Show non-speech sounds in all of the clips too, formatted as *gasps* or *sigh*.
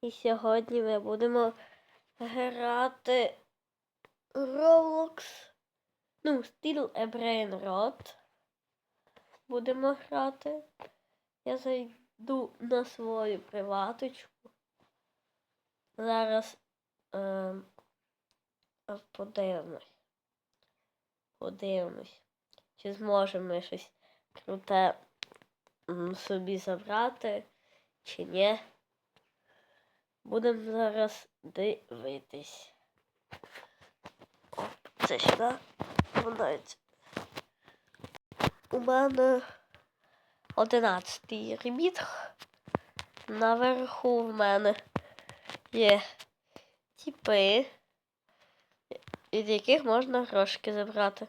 І сьогодні ми будемо грати Roblox. Ну, Still a Brain Rot. Будемо грати. Я зайду на свою приваточку. Зараз е, подивимось. Подивимось. Чи зможемо ми щось круте собі забрати, чи ні. Будемо зараз дивитись. Оп, це сюди. Подається. У мене 11 ребіт. Наверху в мене є тіпи, від яких можна грошики забрати.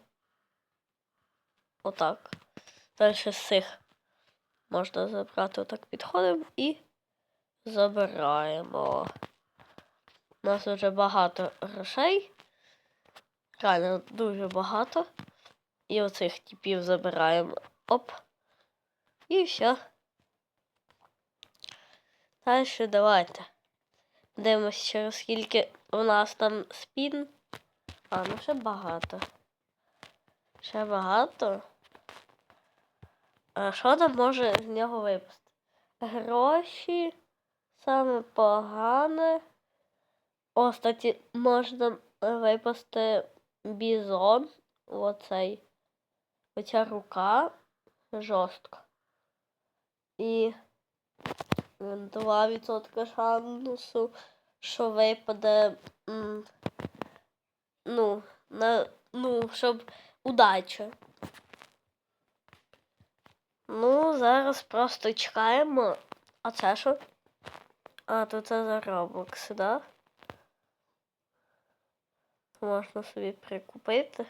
Отак. Далі з цих можна забрати. Отак підходимо і забираємо. У нас вже багато грошей. Реально дуже багато. І оцих типів забираємо. Оп. І все. Далі давайте. Дивимося, через скільки у нас там спін. А, ну ще багато. Ще багато. А що там може з нього випасти? Гроші. Саме погане. О, кстати, можна випасти бізон. Оцей. Оця рука жорстко. І 2% шансу, що випаде. Ну, на, ну, щоб удача. Ну, зараз просто чекаємо. А це що? А, то це за Roblox, да? Можна собі прикупити.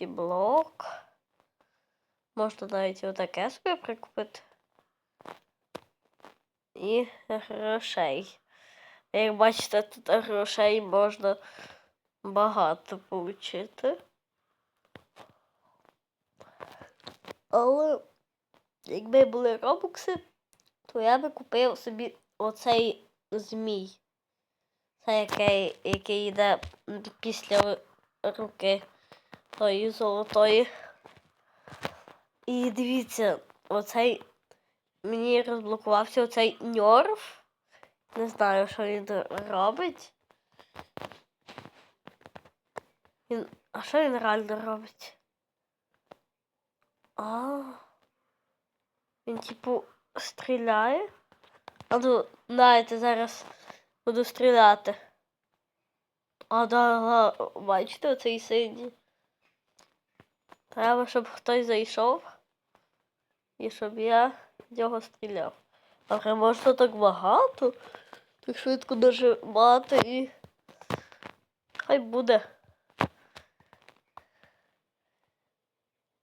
блок. Можна навіть отаке собі прикупити. І грошей. Як бачите, тут грошей можна багато отримати. Але якби були робокси, то я би купив собі оцей змій. Це який, який йде після руки тої золотої. І дивіться, оцей мені розблокувався оцей ньорф. Не знаю, що він робить. Він... А що він реально робить? А. Він, типу, стріляє. А ну, дайте зараз буду стріляти. А, да, да, бачите, оцей синій. Треба, щоб хтось зайшов. І щоб я в нього стріляв. Але можна так багато. Так швидко нажимати і. Хай буде.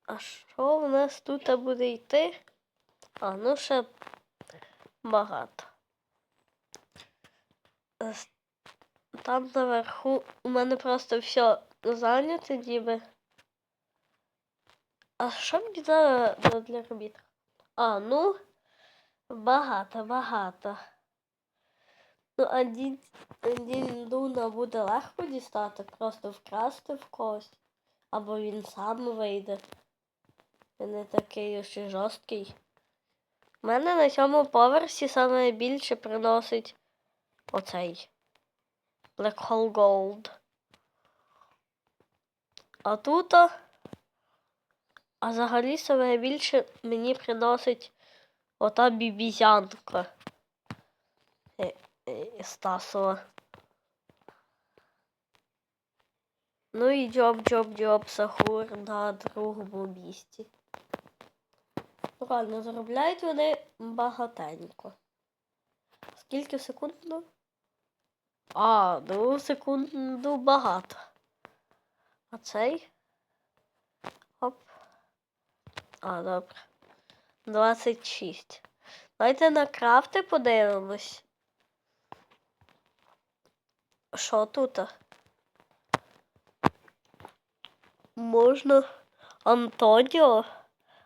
А що в нас тут буде йти? А, ну ще багато. Там наверху у мене просто все зайняте, ніби. А що мені треба для робіт? А, ну, багато, багато. Ну, один, один дуна буде легко дістати, просто вкрасти в когось. Або він сам вийде. Він не такий і жорсткий. У мене на цьому поверсі саме більше приносить оцей Black Hole Gold. А тут, а а взагалі саме більше мені приносить ота бібізянка е, е, Стасова. Ну і джоб, джоб, джоб, Сахур на другому місці. Ну, заробляють вони багатенько. Скільки в секунду? А, ну секунду багато. А цей? Оп. А, добре. 26. Давайте на крафти подивимось. Що тут? Можна Антоніо,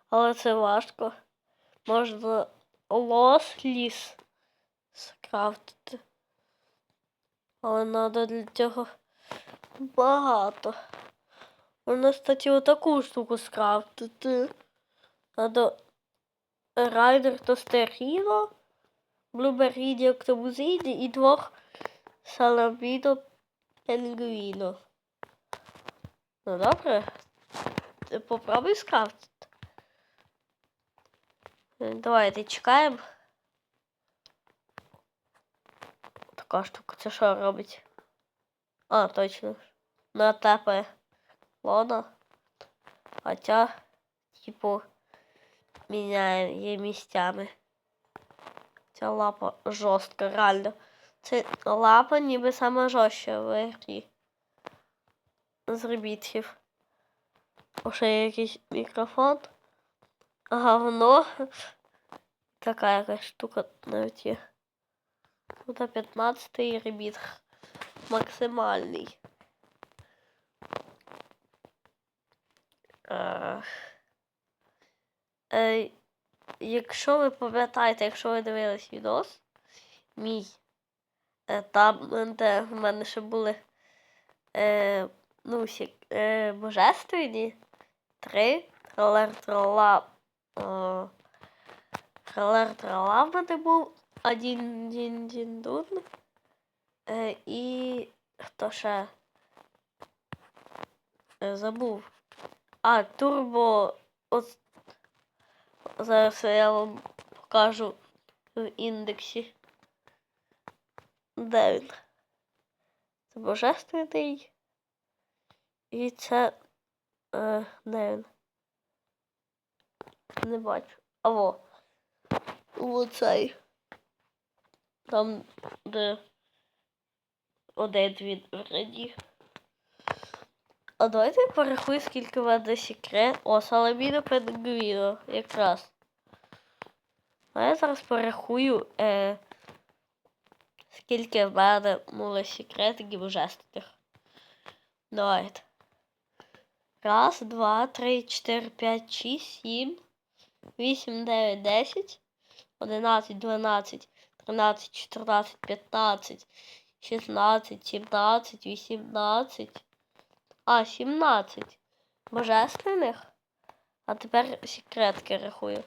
але це важко. Можна Лос Ліс скрафтити. Але треба для цього багато. Можна, кстати, отаку штуку скрафтити. Надо райдер тостеріно, блуберіді октобузиді і двох саламідо пенгвіно. Ну добре. Попробуй скрафтити. Давайте чекаємо. Така штука, це що робить? А, точно. На тепе лона. Хоча, типу, міняє її місцями. Ця лапа жорстка, реально. Це лапа ніби сама жорстча в грі. З ребітків. Є якийсь мікрофон. Говно. *laughs* Така якась штука навіть є. Тут 15-й ребіт максимальний. Е, якщо ви пам'ятаєте, якщо ви дивились відос, мій, е, там, де в мене ще були е, ну, всі, е, божественні, три, тралер трала, е, тралер трала в мене був, один дін дін дун, е, і хто ще е, забув. А, турбо. От зараз я вам покажу в індексі. Де він? Це божественний. І це. Е, де він? Не бачу. А во. Оцей. Там, де один він вроді. А давайте я порахую, скільки в мене секрет. О, Саламіно Пенгвіно, якраз. А я зараз порахую, е, скільки в мене було секретиків божественних. Давайте. Раз, два, три, чотири, п'ять, шість, сім, вісім, дев'ять, десять, одинадцять, дванадцять, тринадцять, чотирнадцять, п'ятнадцять, шістнадцять, сімнадцять, вісімнадцять. А, 17 божественних. А тепер секретки рахую.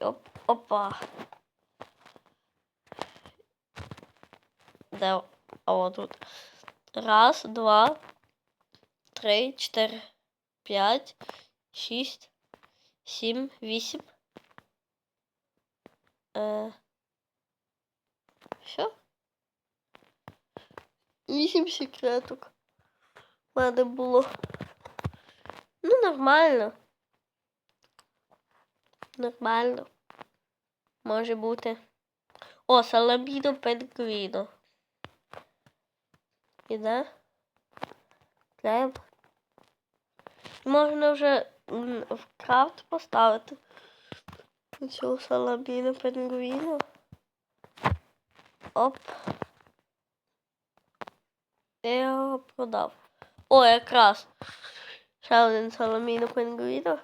Оп, опа. Де? А от тут. Раз, два, три, чотири, п'ять, шість, сім, вісім. Е... Що? Вісім секреток в мене було. Ну, нормально. Нормально. Може бути. О, саламіно пенгвіно. Іде. Клеїм. Можна вже в крафт поставити. Цю саламіно пенгвіно. Оп. Я його продав. О, якраз. Ще один соломіно пінгвіно.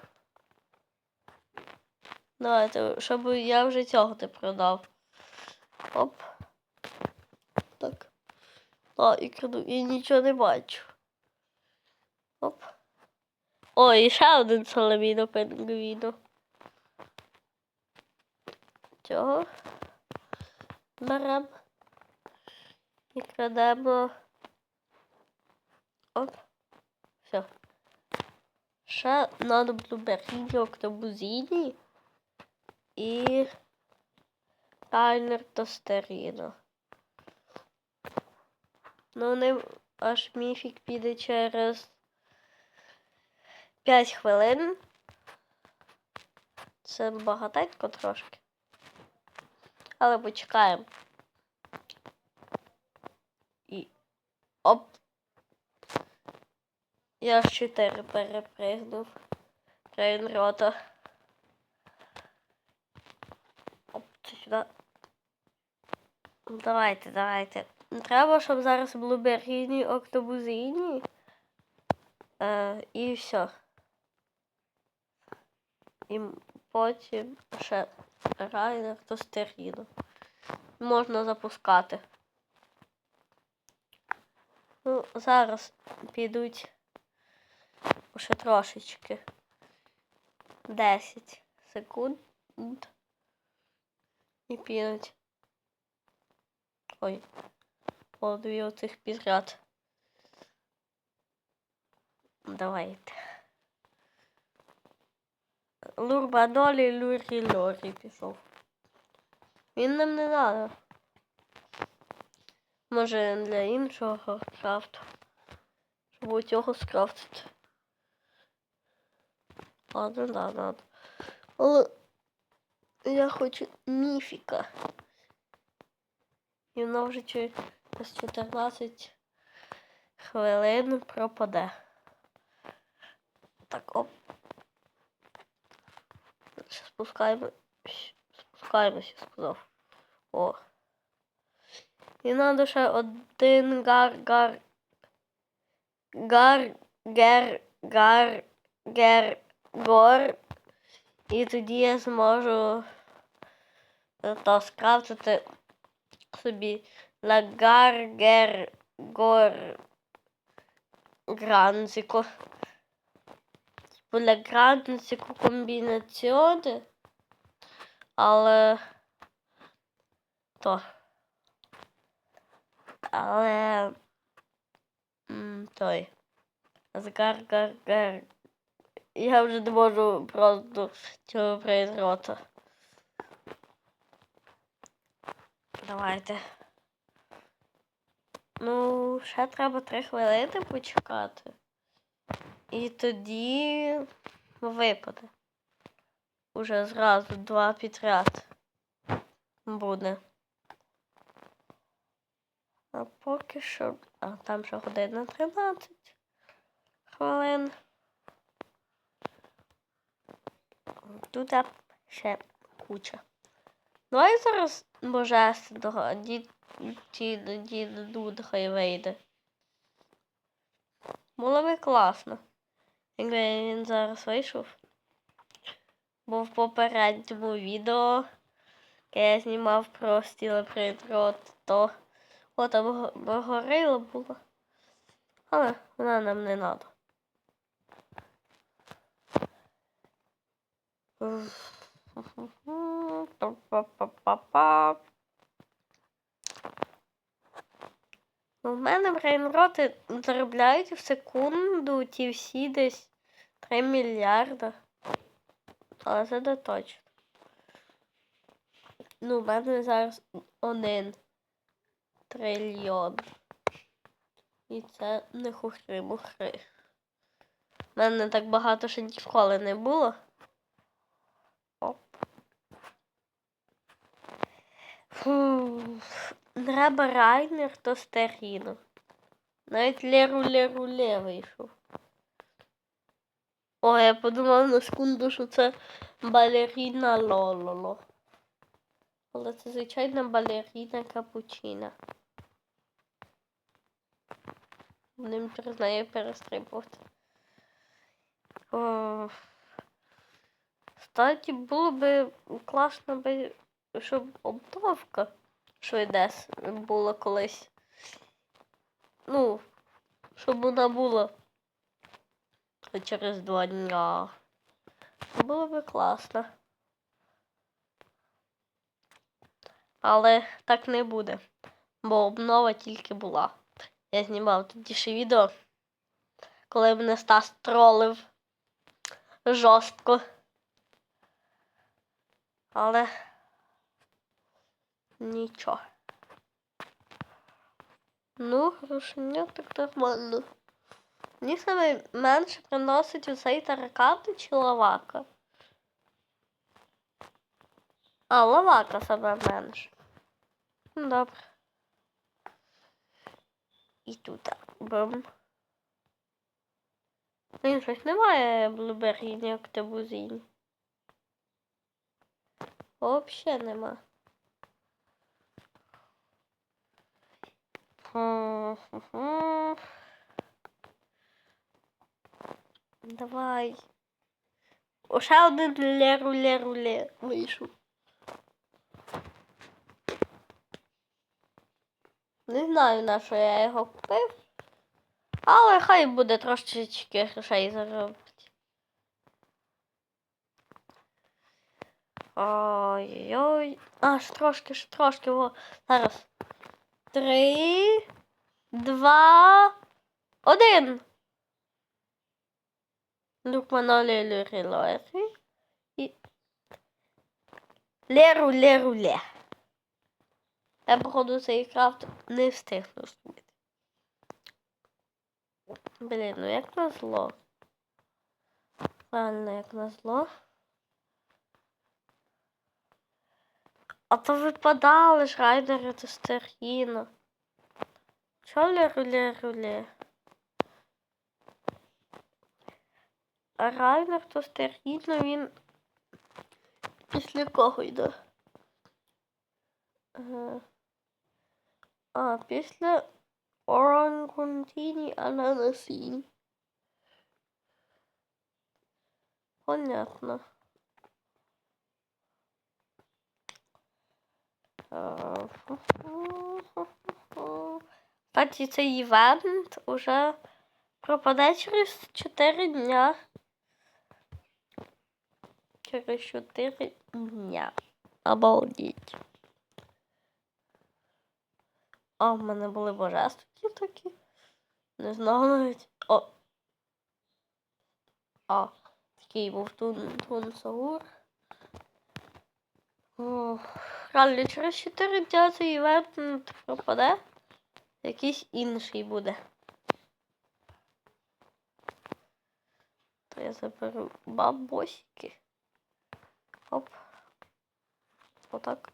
Давайте, щоб я вже цього не продав. Оп. Так. А, і краду, і нічого не бачу. Оп. О, і ще один соломіно пінгвіно. Цього. Беремо. І крадемо. Оп. Все. Ще надо блуберіні, октобузіні і таймер тостеріно. Ну, не аж міфік піде через 5 хвилин. Це багатенько трошки. Але почекаємо. І оп. Я ж 4 перепригнув. Рейнрота. Оп, це сюди. Ну, Давайте, давайте. Треба, щоб зараз блуберіні, октобузині. Е, і все. І потім ще райнер тостеріно. можна запускати. Ну, зараз підуть ще трошечки. 10 секунд. І підуть. Ой. О, дві оцих підряд. Давайте. Лурбадолі Лурі Лорі пішов. Він нам не треба. Може для іншого крафту. Щоб у цього скрафтити. Ладно, да, надо. Але я хочу міфіка. І воно вже через 14 хвилин пропаде. Так, оп. Спускаємо. Спускаємося, сказав. О. І надо ще один гар гар. Гар гер гар гер гор. І тоді я зможу е, то скрафтити собі лагар гер гор гранзико. Була гранзико комбінаціони. Але то. Але той. Згар гар гар. Я вже не можу просто цього произрота. Давайте. Ну, ще треба три хвилини почекати. І тоді випаде. Уже зразу два підряд буде. А поки що. А там ще година 13 хвилин. Тут ще куча. Давай зараз божественного ді, ді, ді, ді, хай вийде. Було би класно. Якби він зараз вийшов. Бо в попередньому відео, яке я знімав про стілепридрот, то о, там го- горило було. Але вона нам не треба. Па-па-па-па. Мене брейнроти заробляють в секунду ті всі десь 3 мільярда. Але це не точно. Ну, у мене зараз один трильйон. І це не хухри-мухри. У мене так багато ще ніколи не було. Оп. Фу. Треба райнер то стеріно. Навіть леру-леру-ле вийшов. О, я подумав на секунду, що це балеріна Лололо. Але це звичайна балеріна капучина. Ним через неї перестрибувати. Кстати, було би класно щоб обновка швидес була колись. Ну, щоб вона була через два дня. Було би класно. Але так не буде. Бо обнова тільки була. Я знімав тоді ще відео, коли мене Стас тролив жорстко. Але нічого. Ну, грошення так нормально. Мені саме менше приносить оцей таракати чи лавака. А, лавака саме менше. Ну, Добре. І тут бум. Блін, щось немає блубері ні октябузині. Вообще нема. Давай. Ще один леру-леру-ле вийшов. Не знаю, на що я його купив. Але хай буде трошечки грошей заробить. Ой-ой. Аж трошки, ж трошки. О. Зараз. Три, два, один. Люк Манолі Лорі. І... Леру, леру, ле. Я, походу, цей крафт не встигну зробити. Блін, ну як на зло. Реально, як на А то випадали ж райдери та стерхіно. Чо ле-руле-руле? А райдер то стерхіно він після кого йде? Ага. А, після орангутіні ананасінь. Понятно. Кстати, цей івент уже пропаде через 4 дня. Через 4 дня. Обалдеть. А, в мене були божественні такі. Не знаю навіть. О. А, такий був тун, тун Саур. Реально, через 4 дня цей івент пропаде. Якийсь інший буде. То я заберу бабосики. Оп. Отак.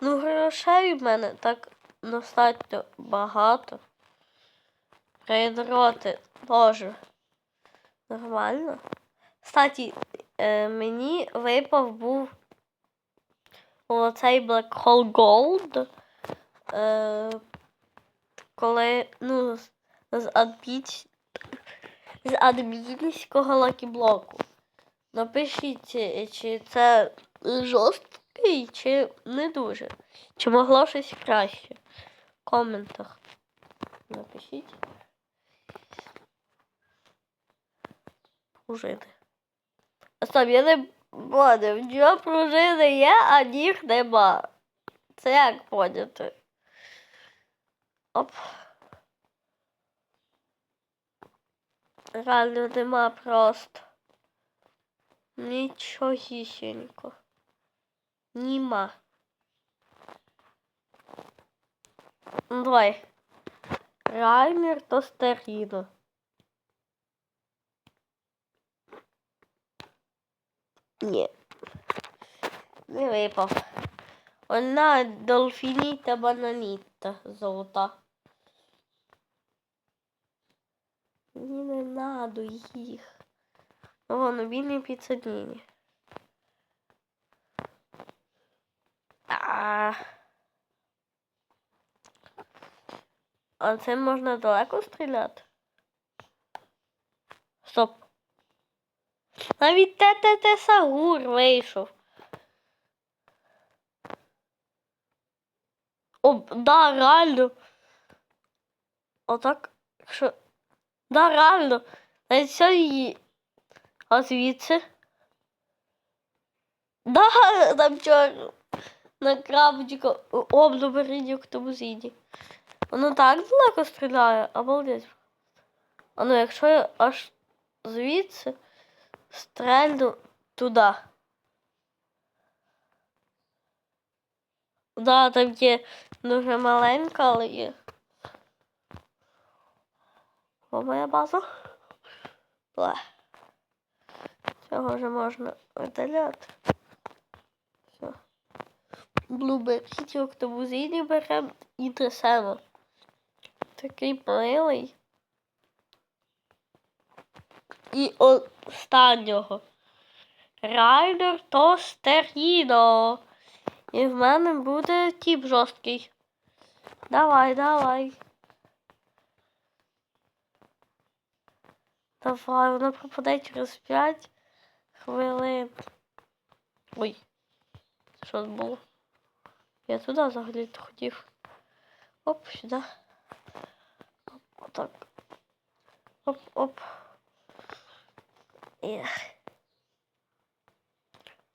Ну, грошей в мене так достатньо багато. Рейдроти теж нормально. Кстати, е, мені випав був оцей Black Hole Gold. Е, коли, ну, з, адміч, з адмінського лакіблоку. Напишіть, е, чи це жорсткий, чи не дуже. Чи могло щось краще? В коментах. Напишіть. Пружини. Я не поняв, в нього пружини є, а ніг нема. Це як поняти? Оп. Реально нема просто. Нічогісінько. Німа. Ну, Давай. Раймер то стеріно. Ні. Не випав. Одна дольфініта бананіта золота. Мені не надо їх. О, мобільні піцаніні. А. А це можна далеко стріляти? Стоп. Навіть ТТТ Сагур вийшов. О, да, реально. Отак. Що? Да, реально. Навіть її. А звідси? Да, там чорно. На крапочку обдоберіння к тому зіді. Воно так далеко стріляє, обалдеть. А ну якщо я аж звідси стрельну туди. Да, там є дуже маленька, але є. О, моя база. Бла. Цього вже можна видаляти. Все. Блуберіть, тому зійні беремо і трясемо. Такий милий. І останнього. Райдер то стеріно. І в мене буде тіп жорсткий. Давай, давай. Давай, воно пропаде через 5 хвилин. Ой, що це було? Я туди взагалі хотів. Оп, сюди. Оп, отак. Оп, оп.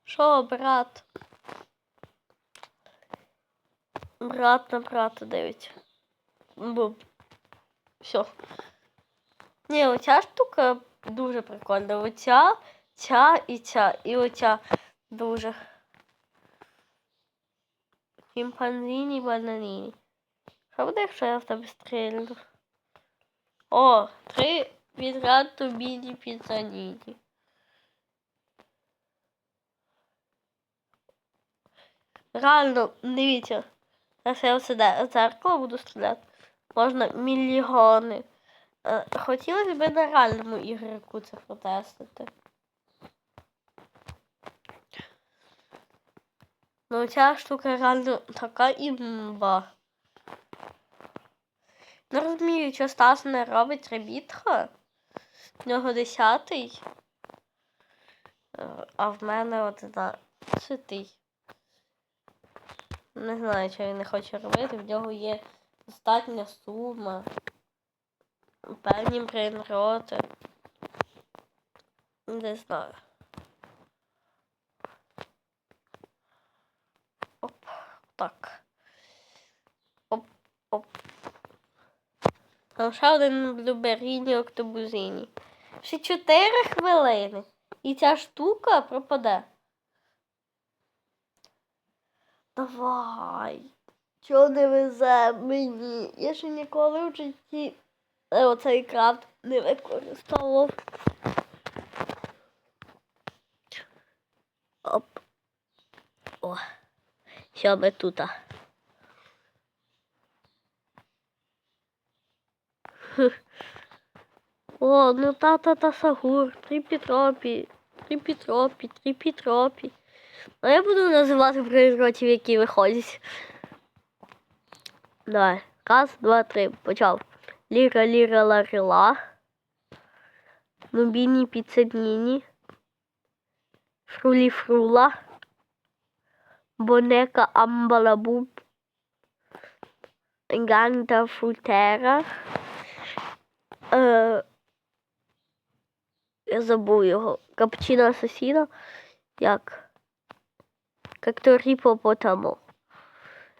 Що, брат? Брат на брата дивиться. Бо все. Ні, оця штука дуже прикольна. Оця, ця і ця, і оця дуже. Чимпанзіні бананіні. Що буде, якщо я в тебе стрільну? О, три відряд тобі піцаніні. Реально, дивіться. Якщо я в це дзеркало буду стріляти, можна мільйони. Е, Хотілося б на реальному ігрику це протестити. Ну ця штука реально така імба. Не розумію, що Стас не робить ребітха. В нього десятий. Е, А в мене одинадцятий. Не знаю, що він не хоче робити. В нього є достатня сума. Певні брейнроти. Не знаю. Оп, так. Оп, оп. Там один блюберіні октобузині. Ще 4 хвилини. І ця штука пропаде. Давай. Чого не везе мені? Я ще ніколи в житті е, оцей крафт не використовував. Оп. О. Що ми тут? О, ну та-та-та сагур, три пітропі, три пітропі, три пітропі. А я буду називати природів, які виходять. Давай. Раз, два, три. Почав. Ліра, ліра, ларила. Нубіні, піценіні. Фрулі, фрула. Бонека, амбалабуб. Ганта, фрутера. Е, я забув його. Капчино асасіно. Як? Как-то ріпопотамо.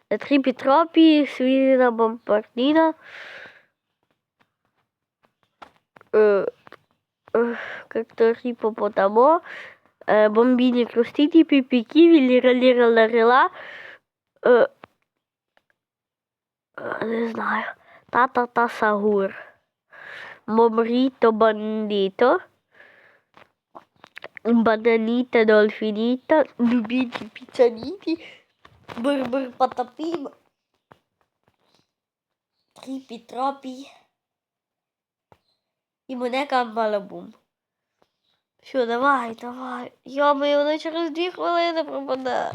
Тріпі тропі, свіріна бомбардіна. Е, е, Как-то ріпопотамо. Е, Бомбіні крустіті, піпіківі, ліра ліра ларила. Е, е, Не знаю. Та-та-та сагур. Момріто Бананіта дольфініта. Любіті піцаніті. Бир-бир потопім. Тріпі тропі. І мене камбалабум. Що, давай, давай. Йоми, воно через дві хвилини пропаде.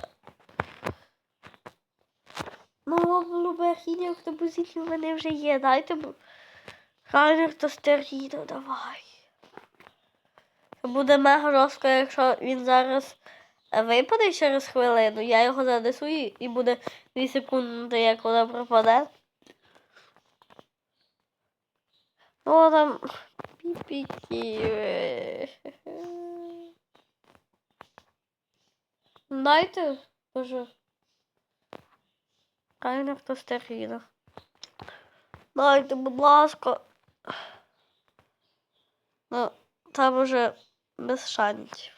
Ну, блуберхіні автобусів в мене вже є. Дайте. Райнер та стеріно, давай. Буде мега жорстко, якщо він зараз випаде через хвилину, я його занесу і буде 2 секунди, як вона пропаде. Ну там піпіки. Дайте, боже. Райнер та стеріно. Дайте, будь ласка. Ну, там уже без шансів.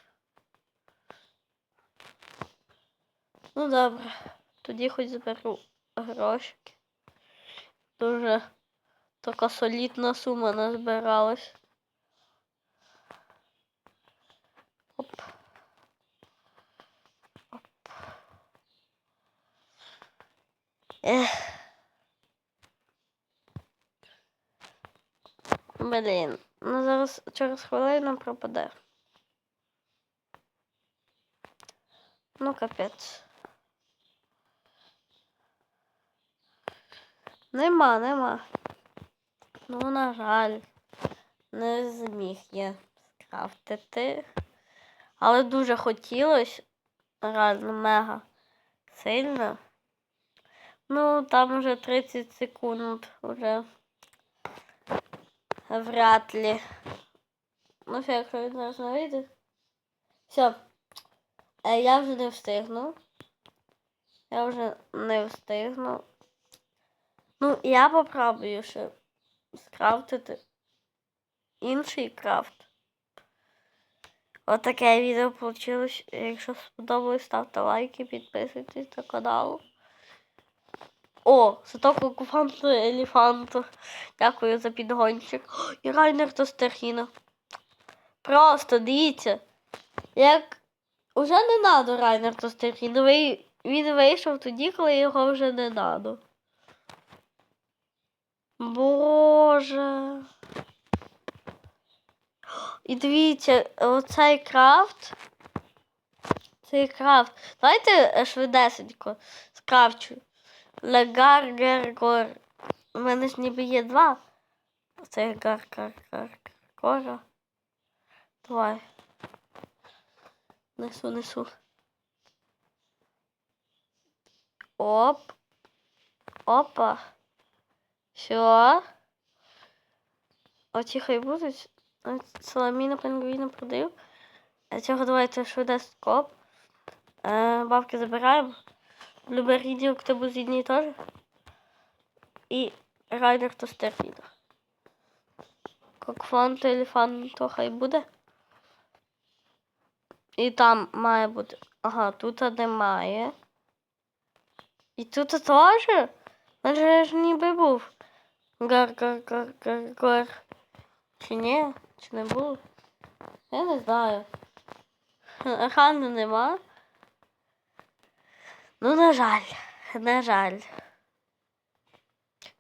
Ну добре, тоді хоч зберу грошики. Дуже така солідна сума назбиралась. Оп. Оп. Ех. Блін, ну зараз через хвилину пропаде. Ну, капець. Нема, нема. Ну, на жаль, не зміг я скрафтити. Але дуже хотілося, реально мега сильно. Ну, там уже 30 секунд уже. Вряд ли. Ну, все, якщо він зараз не вийде. Все. Е, я вже не встигну. Я вже не встигну. Ну, я попробую ще скрафтити інший крафт. Отаке відео вийшло. Якщо сподобалось, ставте лайки, підписуйтесь на канал. О, зато куфанту елефанту. Дякую за підгончик. *gasps* І Райнер до Стерхіна. Просто дивіться. Як уже не надо Райнер до Він вийшов тоді, коли його вже не надо. Боже. І дивіться, оцей крафт. Цей крафт. Давайте е, швидесенько скрафчу. Лагар гергор. У мене ж ніби є два. Це гар гар. Давай. Несу, несу. Оп. Опа. Все. Оці хай будуть. Соломіна пингвіна продаю. А цього давайте швидесенько. Е, бабки забираємо. Люберідіо, хто був зідній теж. І райдер то стерфіда. Кокфонто, елефанто хай буде. І там має бути. Ага, тут немає. І тут теж? Мене ж ніби був. Гар, гар, гар, гар, гар. Чи ні? Чи не був? Я не знаю. *laughs* Хану нема. Ну, на жаль, на жаль.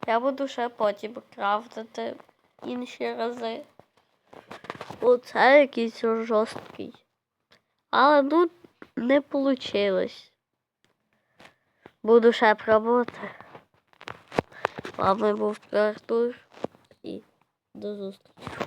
Я буду ще потім крафтити інші рази. Оце якийсь жорсткий. Але ну не вийшло. Буду ще пробувати. З вами був Артур і до зустрічі.